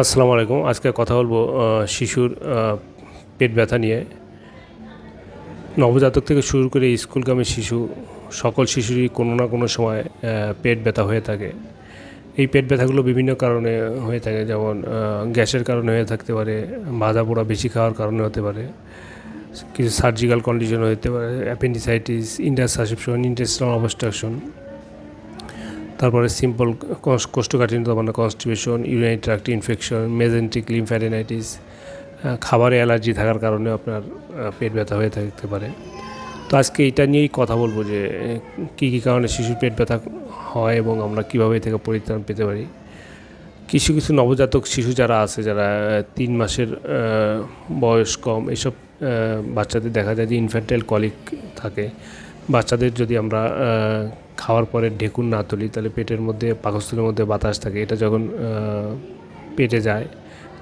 আসসালামু আলাইকুম। আজকে কথা বলব শিশুর পেট ব্যথা নিয়ে। নবজাতক থেকে শুরু করে স্কুলগামী শিশু, সকল শিশুরই কোনো না কোনো সময় পেট ব্যথা হয়ে থাকে। এই পেট ব্যথাগুলো বিভিন্ন কারণে হয়ে থাকে, যেমন গ্যাসের কারণে হয়ে থাকতে পারে ভাজা পোড়া বেশি খাওয়ার কারণে হতে পারে, কিছু সার্জিক্যাল কন্ডিশন হতে পারে অ্যাপেন্ডিসাইটিস ইন্টারসাসেপশন ইন্টেস্টাল অবস্ট্রাকশন তারপরে সিম্পল কোষ্ঠকাঠিন্য মানে constipation urinary tract infection mesenteric lymphadenitis খাবারে অ্যালার্জি থাকার কারণে আপনার পেট ব্যথা হয়ে থাকতে পারে। তো আজকে এটা নিয়েই কথা বলব যে কী কী কারণে শিশুর পেট ব্যথা হয় এবং আমরা কীভাবে থেকে পরিত্রাণ পেতে পারি। কিছু কিছু নবজাতক শিশু যারা আছে, যারা তিন মাসের বয়স কম, এসব বাচ্চাদের দেখা যায় যে ইনফ্যান্টাইল কলিক থাকে। বাচ্চাদের যদি আমরা খাওয়ার পরে ঢেকুন না তুলি, তাহলে পেটের মধ্যে, পাকস্থলীর মধ্যে বাতাস থাকে। এটা যখন পেটে যায়,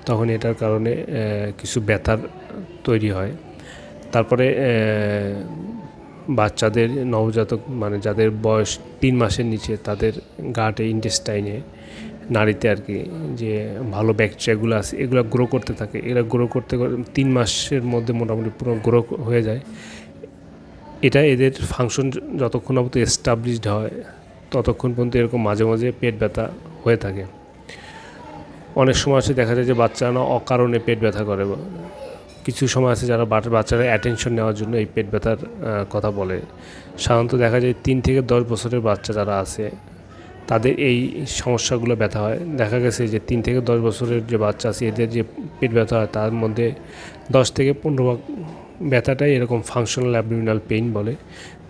তখন এটার কারণে কিছু ব্যথার তৈরি হয়। তারপরে বাচ্চাদের নবজাতক মানে যাদের বয়স তিন মাসের নিচে, তাদের গাটে ইন্টেস্টাইনে নাড়িতে আর কি, যে ভালো ব্যাকটেরিয়াগুলো আছে, এগুলো গ্রো করতে থাকে। এরা গ্রো করতে, তিন মাসের মধ্যে মোটামুটি পুরো গ্রো হয়ে যায়। এটা এদের ফাংশন যতক্ষণ পর্যন্ত এস্টাবলিশড হয়, ততক্ষণ পর্যন্ত এরকম মাঝে মাঝে পেট ব্যথা হয়ে থাকে। অনেক সময় আছে দেখা যায় যে বাচ্চারা না অকারণে পেট ব্যথা করে। কিছু সময় আছে যারা বাচ্চারা অ্যাটেনশন নেওয়ার জন্য এই পেট ব্যথার কথা বলে। সাধারণত দেখা যায় তিন থেকে দশ বছরের বাচ্চা যারা আছে, তাদের এই সমস্যাগুলো ব্যথা হয়। দেখা গেছে যে তিন থেকে দশ বছরের যে বাচ্চা আছে, এদের যে পেট ব্যথা হয়, তার মধ্যে দশ থেকে পনেরো ভাগ ব্যথাটাই এরকম ফাংশনাল অ্যাবডোমিনাল পেইন বলে,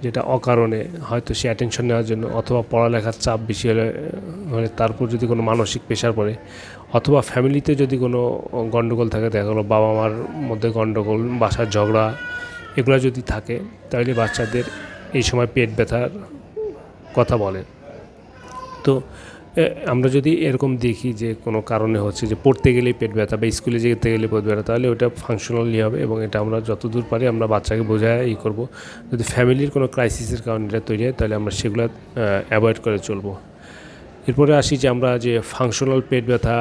যেটা অকারণে হয়তো সে অ্যাটেনশন নেওয়ার জন্য অথবা পড়ালেখার চাপ বেশি হলে মানে তারপর যদি কোনো মানসিক প্রেশার পড়ে, অথবা ফ্যামিলিতে যদি কোনো গণ্ডগোল থাকে, দেখা গেলো বাবা মার মধ্যে গণ্ডগোল বাসার ঝগড়া, এগুলো যদি থাকে, তাহলে বাচ্চাদের এই সময় পেট ব্যথার কথা বলে। তো আমরা যদি এরকম দেখি যে কোনো কারণে হচ্ছে যে পড়তে গেলেই পেট ব্যথা বা স্কুলে যেতে গেলে পেট ব্যথা, তাহলে ওটা ফাংশনালি হবে এবং এটা আমরা যতদূর পারি আমরা বাচ্চাকে বোঝায় ই করব। যদি ফ্যামিলির কোনো ক্রাইসিসের কারণে এটা তৈরি হয়, তাহলে আমরা সেগুলো অ্যাভয়েড করে চলবো। এরপরে আসি যে আমরা যে ফাংশনাল পেট ব্যথা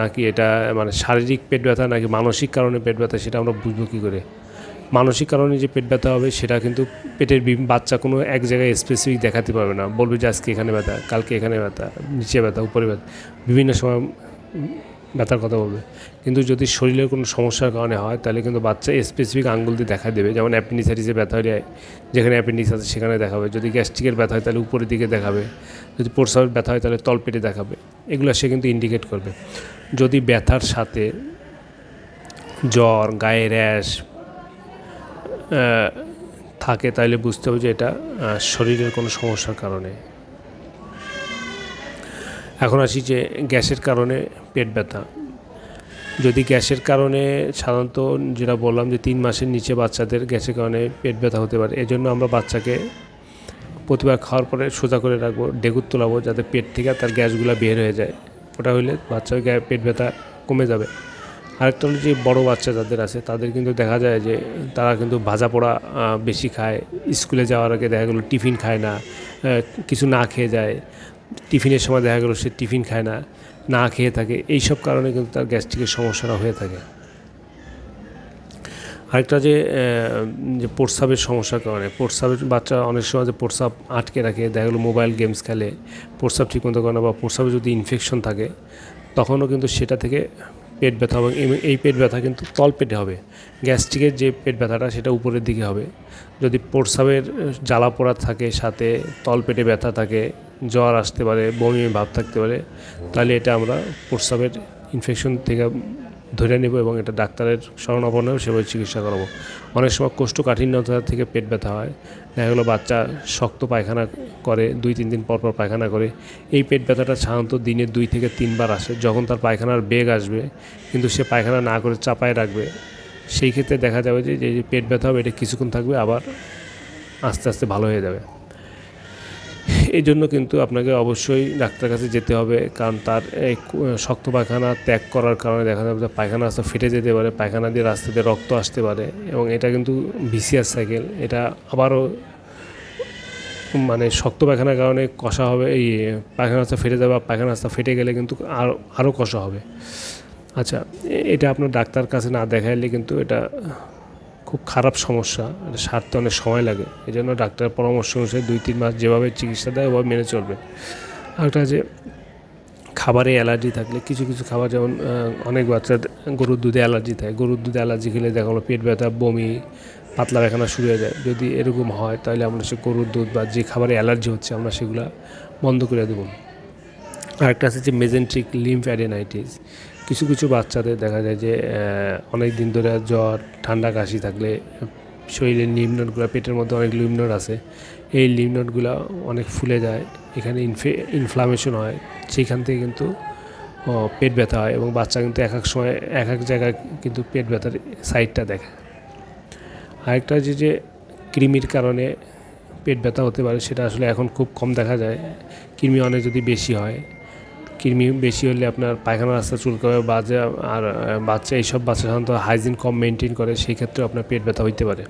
নাকি এটা মানে শারীরিক পেট ব্যথা নাকি মানসিক কারণে পেট ব্যথা, সেটা আমরা বুঝব কী করে? মানসিক কারণে যে পেট ব্যথা হবে, সেটা কিন্তু পেটের বাচ্চা কোনো এক জায়গায় স্পেসিফিক দেখাতে পারবে না। বলবে যে আজকে এখানে ব্যথা, কালকে এখানে ব্যথা, নিচে ব্যথা, উপরে ব্যথা, বিভিন্ন সময় ব্যথার কথা বলবে। কিন্তু যদি শরীরের কোনো সমস্যার কারণে হয়, তাহলে কিন্তু বাচ্চা স্পেসিফিক আঙ্গুল দিয়ে দেখা দেবে। যেমন অ্যাপেন্ডিসাইটিসের ব্যথা হলে, যেখানে অ্যাপেন্ডিক্স আছে, সেখানে দেখাবে। যদি গ্যাস্ট্রিকের ব্যথা হয়, তাহলে উপরের দিকে দেখাবে। যদি প্রস্রাবের ব্যথা হয়, তাহলে তলপেটে দেখাবে। এগুলো সে কিন্তু ইন্ডিকেট করবে। যদি ব্যথার সাথে জ্বর, গায়ে র্যাশ থাকে তাহলে বুঝতে হবে যে এটা শরীরের কোনো সমস্যার কারণে। এখন আসি যে গ্যাসের কারণে পেট ব্যথা। যদি গ্যাসের কারণে সাধারণত যেটা বললাম যে তিন মাসের নিচে বাচ্চাদের গ্যাসের কারণে পেট ব্যথা হতে পারে, এজন্য আমরা বাচ্চাকে প্রতিবার খাওয়ার পরে সোজা করে রাখব ডেগুর তোলাবো যাতে পেট থেকে তার গ্যাসগুলো বের হয়ে যায়। ওটা হলে বাচ্চার পেট ব্যথা কমে যাবে। আরেকটা হলো যে বড়ো বাচ্চা যাদের আছে, তাদের কিন্তু দেখা যায় যে তারা কিন্তু ভাজা পোড়া বেশি খায়। স্কুলে যাওয়ার আগে দেখা গেলো টিফিন খায় না কিছু না খেয়ে যায়। টিফিনের সময় দেখা গেলো সে টিফিন খায় না না খেয়ে থাকে। এইসব কারণে কিন্তু তার গ্যাস্ট্রিকের সমস্যাটা হয়ে থাকে। আরেকটা যে যে প্রস্রাবের সমস্যার কারণে, প্রস্রাবের বাচ্চা অনেক সময় যে প্রস্রাব আটকে রাখে, দেখা গেলো মোবাইল গেমস খেলে, প্রস্রাব ঠিকমতো করে না বা প্রস্রাবে যদি ইনফেকশন থাকে, তখনও কিন্তু সেটা থেকে পেট ব্যথা হবে এই পেট ব্যথা কিন্তু তল পেটে হবে। গ্যাস্ট্রিকের যে পেট ব্যথাটা, সেটা উপরের দিকে হবে। যদি প্রস্রাবের জ্বালা পোড়া থাকে, সাথে তল পেটে ব্যথা থাকে, জ্বর আসতে পারে, বমি বমি ভাব থাকতে পারে, তাহলে এটা আমরা প্রস্রাবের ইনফেকশন থেকে ধরে নেব এবং এটা ডাক্তারের শরণাপন্নেও সেভাবে চিকিৎসা করাবো। অনেক সময় কোষ্ঠকাঠিন্যতা থেকে পেট ব্যথা হয়। দেখা গেলো বাচ্চা শক্ত পায়খানা করে, দুই তিন দিন পর পর পায়খানা করে। এই পেট ব্যথাটা সাধারণত দিনে দুই থেকে তিনবার আসে। যখন তার পায়খানার বেগ আসবে, কিন্তু সে পায়খানা না করে চাপায় রাখবে, সেই ক্ষেত্রে দেখা যাবে যে যে পেট ব্যথা হবে, এটা কিছুক্ষণ থাকবে, আবার আস্তে আস্তে ভালো হয়ে যাবে। এই জন্য কিন্তু আপনাকে অবশ্যই ডাক্তার কাছে যেতে হবে। কারণ তার এই শক্ত পায়খানা ত্যাগ করার কারণে দেখা যাবে পায়খানা রাস্তা ফেটে যেতে পারে, পায়খানা দিয়ে রাস্তাতে রক্ত আসতে পারে এবং এটা কিন্তু ভিসিআর সাইকেল। এটা আবারও মানে শক্ত পায়খানার কারণে কষা হবে, এই পায়খানা রাস্তা ফেটে যাবে পায়খানা রাস্তা ফেটে গেলে কিন্তু আরও আরও কষা হবে। আচ্ছা এটা আপনার ডাক্তার কাছে না দেখাইলে কিন্তু এটা খুব খারাপ সমস্যা, এটা সারতে অনেক সময় লাগে। এই জন্য ডাক্তারের পরামর্শ অনুসারে দুই, তিন মাস যেভাবে চিকিৎসা দেয়, ওভাবে মেনে চলবে। আরেকটা যে, খাবারে অ্যালার্জি থাকলে, কিছু কিছু খাবার যেমন অনেক বাচ্চা গরুর দুধে অ্যালার্জি থাকে। গরুর দুধে অ্যালার্জি খেলে দেখা গেলো পেট ব্যথা, বমি, পাতলা পায়খানা শুরু হয়ে যায়। যদি এরকম হয়, তাহলে আমরা সে গরুর দুধ বা যে খাবারে অ্যালার্জি হচ্ছে, আমরা সেগুলো বন্ধ করে দেবো। আরেকটা আছে যে মেজেন্ট্রিক লিম্ফ অ্যাডেনাইটিস কিছু কিছু বাচ্চাদের দেখা যায় যে অনেক দিন ধরে জ্বর, ঠান্ডা, কাশি থাকলে শরীরের লিমনোটগুলো পেটের মধ্যে অনেক লিমনোট আছে। এই লিমনোটগুলো অনেক ফুলে যায়, এখানে ইনফে ইনফ্লামেশন হয়, সেইখান থেকে কিন্তু পেট ব্যথা হয় এবং বাচ্চা কিন্তু এক এক সময়, এক এক জায়গায় কিন্তু পেট ব্যথার সাইডটা দেখে। আরেকটা যে যে, কৃমির কারণে পেট ব্যথা হতে পারে, সেটা আসলে এখন খুব কম দেখা যায়। কৃমি অনেক যদি বেশি হয় কৃমি বেশি হলে আপনার পায়খানা রাস্তা চুলকাবে, বাজে আর বাচ্চা, এইসব বাচ্চা সাধারণত হাইজিন কম মেনটেন করে, সেই ক্ষেত্রে আপনার পেট ব্যথা হইতে পারে।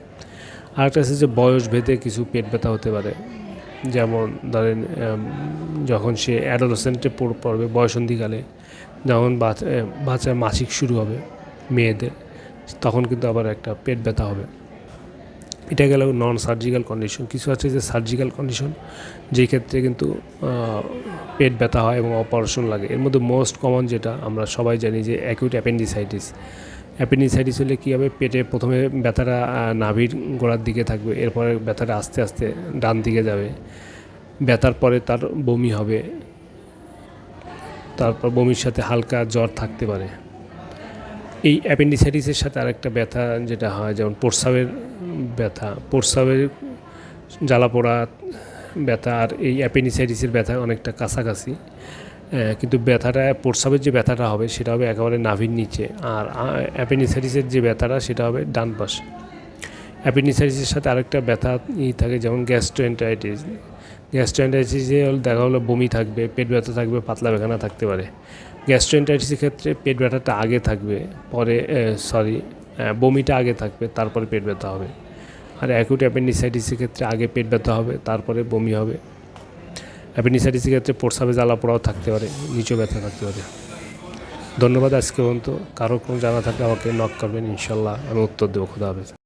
আরেকটা আছে যে বয়স ভেদে কিছু পেট ব্যথা হতে পারে। যেমন ধরেন যখন সে অ্যাডোলসেন্টে পড়বে বয়সন্ধিকালে, যখন বাচ্চা বাচ্চার মাসিক শুরু হবে মেয়েদের, তখন কিন্তু আবার একটা পেট ব্যথা হবে। এটা গেল নন সার্জিক্যাল কন্ডিশন কিছু আছে যে সার্জিক্যাল কন্ডিশন যেই ক্ষেত্রে কিন্তু পেট ব্যথা হয় এবং অপারেশন লাগে। এর মধ্যে মোস্ট কমন যেটা, আমরা সবাই জানি যে অ্যাকিউট অ্যাপেন্ডিসাইটিস অ্যাপেন্ডিসাইটিস হলে কী হবে? পেটে প্রথমে ব্যথাটা নাভির গোড়ার দিকে থাকবে, এরপরে ব্যথাটা আস্তে আস্তে ডান দিকে যাবে। ব্যথার পরে তার বমি হবে। তারপর বমির সাথে হালকা জ্বর থাকতে পারে। এই অ্যাপেন্ডিসাইটিসের সাথে আরেকটা ব্যথা যেটা হয়, যেমন প্রস্রাবের ব্যথা, প্রস্রাবের জ্বালা পোড়া ব্যথা আর এই অ্যাপেন্ডিসাইটিসের ব্যথা অনেকটা কাছাকাছি। কিন্তু ব্যথাটা, প্রস্রাবের যে ব্যথাটা হবে সেটা হবে একেবারে নাভির নিচে আর অ্যাপেন্ডিসাইটিসের যে ব্যথাটা সেটা হবে ডান পাশে। অ্যাপেন্ডিসাইটিসের সাথে আরেকটা ব্যথা ই থাকে, যেমন গ্যাস্ট্রোএন্টাইটিস গ্যাস্ট্রোএন্টাইটিসে দেখা হলো বমি থাকবে, পেট ব্যথা থাকবে, পাতলা বেখানা থাকতে পারে। গ্যাস্ট্রোএন্টাইটিসের ক্ষেত্রে পেট ব্যথাটা আগে থাকবে, পরে সরি বমিটা আগে থাকবে, তারপরে পেট ব্যথা হবে। আর অ্যাকুট অ্যাপেন্ডিসাইটিসের ক্ষেত্রে আগে পেট ব্যথা হবে, তারপরে বমি হবে। অ্যাপেন্ডিসাইটিসের ক্ষেত্রে প্রস্রাবে জ্বালা পোড়াও থাকতে পারে, নিচেও ব্যথা থাকতে পারে। ধন্যবাদ আজকে পর্যন্ত। কারও কোনো জানা থাকলে আমাকে নক করবেন ইনশাল্লাহ, আমি উত্তর দেবো। খোদা হবে